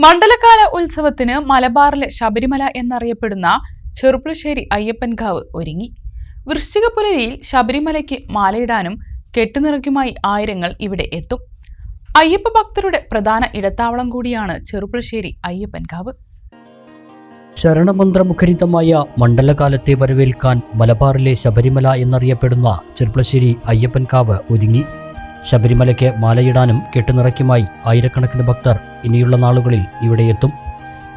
മണ്ഡലകാല ഉത്സവത്തിന് മലബാറിലെ ശബരിമല എന്നറിയപ്പെടുന്ന ചെറുപ്പുളശ്ശേരി അയ്യപ്പൻകാവ് ഒരുങ്ങി. വൃശ്ചിക പുലരിയിൽ ശബരിമലയ്ക്ക് മാലയിടാനും കെട്ടുനിറയ്ക്കുമായി ആയിരങ്ങൾ ഇവിടെ എത്തും. അയ്യപ്പ ഭക്തരുടെ പ്രധാന ഇടത്താവളം കൂടിയാണ് ചെറുപ്പുളശ്ശേരി അയ്യപ്പൻകാവ്. ശരണമന്ത്രമുഖരിതമായ മണ്ഡലകാലത്തെ വരവേൽക്കാൻ മലബാറിലെ ശബരിമല എന്നറിയപ്പെടുന്ന ചെറുപ്പുളശ്ശേരി അയ്യപ്പൻകാവ് ഒരുങ്ങി. ശബരിമലയ്ക്ക് മാലയിടാനും കെട്ടുനിറയ്ക്കുമായി ആയിരക്കണക്കിന് ഭക്തർ ഇനിയുള്ള നാളുകളിൽ ഇവിടെ എത്തും.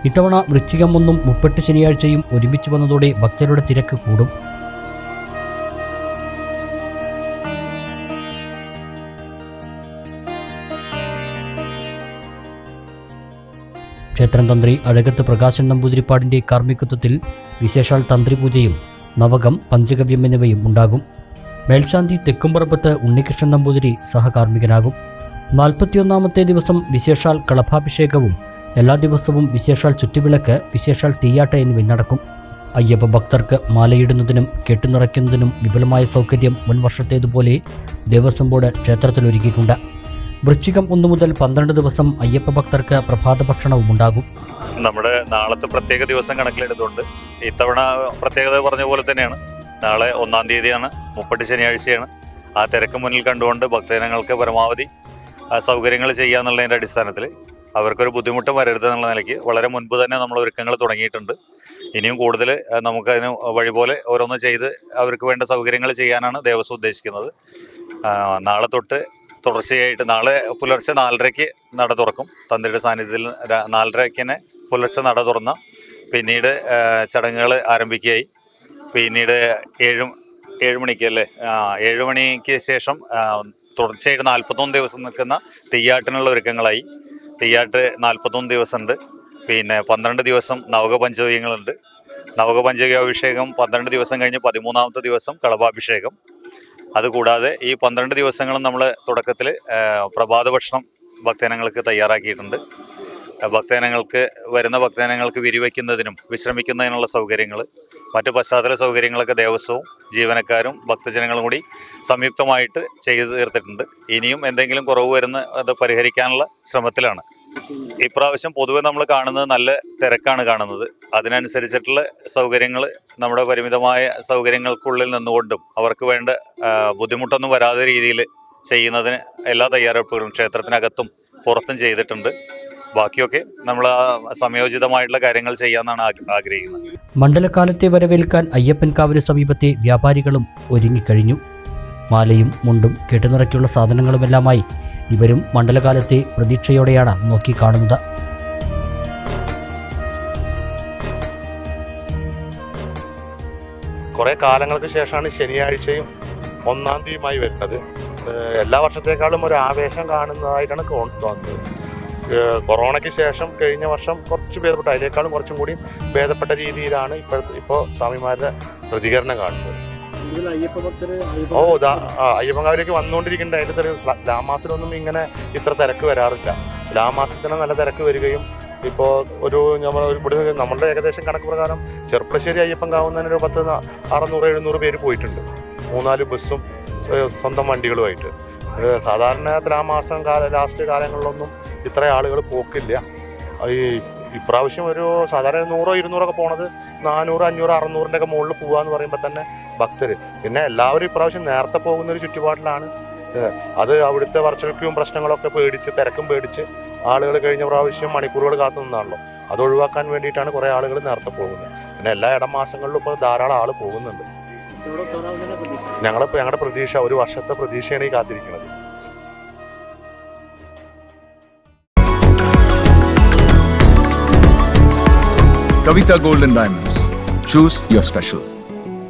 ഇത്തവണ വൃശ്ചികം ഒന്നും മുപ്പെട്ട് ശനിയാഴ്ചയും ഒരുമിച്ച് വന്നതോടെ ഭക്തരുടെ തിരക്ക് കൂടും. ക്ഷേത്രം തന്ത്രി അഴകത്ത് പ്രകാശൻ നമ്പൂതിരിപ്പാടിന്റെ കാർമ്മികത്വത്തിൽ വിശേഷാൽ തന്ത്രി പൂജയും നവകം പഞ്ചഗവ്യം എന്നിവയും ഉണ്ടാകും. മേൽശാന്തി തെക്കുംപറമ്പത്ത് ഉണ്ണികൃഷ്ണൻ നമ്പൂതിരി സഹകാർമ്മികനാകും. നാൽപ്പത്തിയൊന്നാമത്തെ ദിവസം വിശേഷാൽ കളഭാഭിഷേകവും എല്ലാ ദിവസവും വിശേഷാൽ ചുറ്റുവിളക്ക് വിശേഷാൽ തീയാട്ട എന്നിവ നടക്കും. അയ്യപ്പ ഭക്തർക്ക് മാലയിടുന്നതിനും കെട്ടുനിറയ്ക്കുന്നതിനും വിപുലമായ സൗകര്യം മുൻ വർഷത്തേതുപോലെ ദേവസ്വം ബോർഡ് ക്ഷേത്രത്തിലൊരുക്കിയിട്ടുണ്ട്. വൃശ്ചികം ഒന്നു മുതൽ പന്ത്രണ്ട് ദിവസം അയ്യപ്പ ഭക്തർക്ക് പ്രഭാത ഭക്ഷണവും ഉണ്ടാകും. നമ്മുടെ നാളത്തെ പ്രത്യേക ദിവസം കണക്കിലെടുത്തുകൊണ്ട് ഇത്തവണ പ്രത്യേകത പറഞ്ഞ പോലെ തന്നെയാണ്. നാളെ ഒന്നാം തീയതിയാണ് മുപ്പട്ട് ശനിയാഴ്ചയാണ്. ആ തിരക്ക് മുന്നിൽ കണ്ടുകൊണ്ട് ഭക്തജനങ്ങൾക്ക് പരമാവധി സൗകര്യങ്ങൾ ചെയ്യാന്നുള്ളതിന്റെ അടിസ്ഥാനത്തിൽ അവർക്കൊരു ബുദ്ധിമുട്ട് വരരുത് എന്നുള്ള നിലയ്ക്ക് വളരെ മുൻപ് തന്നെ നമ്മൾ ഒരുക്കങ്ങൾ തുടങ്ങിയിട്ടുണ്ട്. ഇനിയും കൂടുതൽ നമുക്കതിന് വഴി പോലെ ഓരോന്ന് ചെയ്ത് അവർക്ക് വേണ്ട സൗകര്യങ്ങൾ ചെയ്യാനാണ് ദേവസ്വം ഉദ്ദേശിക്കുന്നത്. നാളെ തൊട്ട് തുടർച്ചയായിട്ട് നാളെ പുലർച്ചെ നാലരയ്ക്ക് നട തുറക്കും. തന്ത്രിയുടെ സാന്നിധ്യത്തിൽ നാലരയ്ക്ക് തന്നെ പുലർച്ചെ നട തുറന്ന പിന്നീട് ചടങ്ങുകൾ ആരംഭിക്കുകയായി. പിന്നീട് ഏഴ് ഏഴ് മണിക്ക് അല്ലേ? ഏഴ് മണിക്ക് ശേഷം തുടർച്ചയായിട്ട് നാൽപ്പത്തൊന്ന് ദിവസം നിൽക്കുന്ന തെയ്യാട്ടിനുള്ള ഒരുക്കങ്ങളായി. തെയ്യാട്ട് നാൽപ്പത്തൊന്ന് ദിവസമുണ്ട്. പിന്നെ പന്ത്രണ്ട് ദിവസം നവക നവകപഞ്ചകാഭിഷേകം നവക പന്ത്രണ്ട് ദിവസം കഴിഞ്ഞ് പതിമൂന്നാമത്തെ ദിവസം കളഭാഭിഷേകം. അതുകൂടാതെ ഈ പന്ത്രണ്ട് ദിവസങ്ങളും നമ്മൾ തുടക്കത്തിൽ പ്രഭാത ഭക്ഷണം ഭക്തജനങ്ങൾക്ക് തയ്യാറാക്കിയിട്ടുണ്ട്. ഭക്തജനങ്ങൾക്ക് വരുന്ന ഭക്തജനങ്ങൾക്ക് വിരിവയ്ക്കുന്നതിനും വിശ്രമിക്കുന്നതിനുള്ള സൗകര്യങ്ങൾ മറ്റ് പശ്ചാത്തല സൗകര്യങ്ങളൊക്കെ ദേവസ്വവും ജീവനക്കാരും ഭക്തജനങ്ങളും കൂടി സംയുക്തമായിട്ട് ചെയ്തു തീർത്തിട്ടുണ്ട്. ഇനിയും എന്തെങ്കിലും കുറവ് വരുന്ന അത് പരിഹരിക്കാനുള്ള ശ്രമത്തിലാണ്. ഇപ്രാവശ്യം പൊതുവെ നമ്മൾ കാണുന്നത് നല്ല തിരക്കാണ് കാണുന്നത്. അതിനനുസരിച്ചിട്ടുള്ള സൗകര്യങ്ങൾ നമ്മുടെ പരിമിതമായ സൗകര്യങ്ങൾക്കുള്ളിൽ നിന്നുകൊണ്ടും അവർക്ക് വേണ്ട ബുദ്ധിമുട്ടൊന്നും വരാതെ രീതിയിൽ ചെയ്യുന്നതിന് എല്ലാ തയ്യാറെടുപ്പുകളും ക്ഷേത്രത്തിനകത്തും പുറത്തും ചെയ്തിട്ടുണ്ട്. ബാക്കിയൊക്കെ നമ്മൾ ആ സമയോചിതമായിട്ടുള്ള കാര്യങ്ങൾ ചെയ്യാമെന്നാണ് ആഗ്രഹിക്കുന്നത്. മണ്ഡലകാലത്തെ വരവേൽക്കാൻ അയ്യപ്പൻകാവിന് സമീപത്തെ വ്യാപാരികളും ഒരുങ്ങിക്കഴിഞ്ഞു. മാലയും മുണ്ടും കെട്ടുനിറക്കിയുള്ള സാധനങ്ങളുമെല്ലാമായി ഇവരും മണ്ഡലകാലത്തെ പ്രതീക്ഷയോടെയാണ് നോക്കിക്കാണുന്നത്. കുറേ കാലങ്ങൾക്ക് ശേഷമാണ് ശനിയാഴ്ചയും ഒന്നാം തീയതിയുമായി വരുന്നത്. എല്ലാ വർഷത്തേക്കാളും ഒരു ആവേശം കാണുന്നതായിട്ടാണ് തോന്നുന്നത്. കൊറോണയ്ക്ക് ശേഷം കഴിഞ്ഞ വർഷം കുറച്ച് ഭേദപ്പെട്ടു അതിനേക്കാളും കുറച്ചും കൂടി ഭേദപ്പെട്ട രീതിയിലാണ് ഇപ്പോഴത്തെ ഇപ്പോൾ സ്വാമിമാരുടെ പ്രതികരണം കാണുന്നത്. ഓ ദാ ആ, അയ്യപ്പൻകാവിലേക്ക് വന്നുകൊണ്ടിരിക്കുന്നുണ്ട്. അതിന്റെ തെളിവ് ലാമാസിലൊന്നും ഇങ്ങനെ ഇത്ര തിരക്ക് വരാറില്ല. ലാമാസത്തിൽ തന്നെ നല്ല തിരക്ക് വരികയും ഇപ്പോൾ ഒരു നമ്മൾ ഒരു ഇവിടെ നമ്മളുടെ ഏകദേശം കണക്ക് പ്രകാരം ചെറുപ്പശ്ശേരി അയ്യപ്പങ്കാവുന്നതിന് ഒരു പത്ത് അറുന്നൂറ് എഴുന്നൂറ് പേര് പോയിട്ടുണ്ട്. മൂന്നാൽ ബസ്സും സ്വന്തം വണ്ടികളുമായിട്ട്. സാധാരണ ത്രാമാസം കാല ലാസ്റ്റ് കാലങ്ങളിലൊന്നും ഇത്ര ആളുകൾ പോക്കില്ല. ഈ ഇപ്രാവശ്യം ഒരു സാധാരണ നൂറോ ഇരുന്നൂറൊക്കെ പോണത് നാനൂറ് അഞ്ഞൂറ് അറുന്നൂറിന്റെ ഒക്കെ മുകളിൽ പോകാന്ന് പറയുമ്പോൾ തന്നെ ഭക്തർ പിന്നെ എല്ലാവരും ഇപ്രാവശ്യം നേരത്തെ പോകുന്ന ഒരു ചുറ്റുപാടിലാണ്. അത് അവിടുത്തെ വർഷക്കും പ്രശ്നങ്ങളൊക്കെ പേടിച്ച് തിരക്കും പേടിച്ച് ആളുകൾ കഴിഞ്ഞ പ്രാവശ്യം മണിക്കൂറുകൾ കാത്തു നിന്നാണല്ലോ. അത് ഒഴിവാക്കാൻ വേണ്ടിയിട്ടാണ് കുറേ ആളുകൾ നേരത്തെ പോകുന്നത്. പിന്നെ എല്ലാ ഇടമാസങ്ങളിലും ഇപ്പോൾ ധാരാളം ആൾ പോകുന്നുണ്ട്. ഞങ്ങളിപ്പോൾ ഞങ്ങളുടെ പ്രതീക്ഷ ഒരു വർഷത്തെ പ്രതീക്ഷയാണ് ഈ കാത്തിരിക്കുന്നത് golden diamonds choose your special.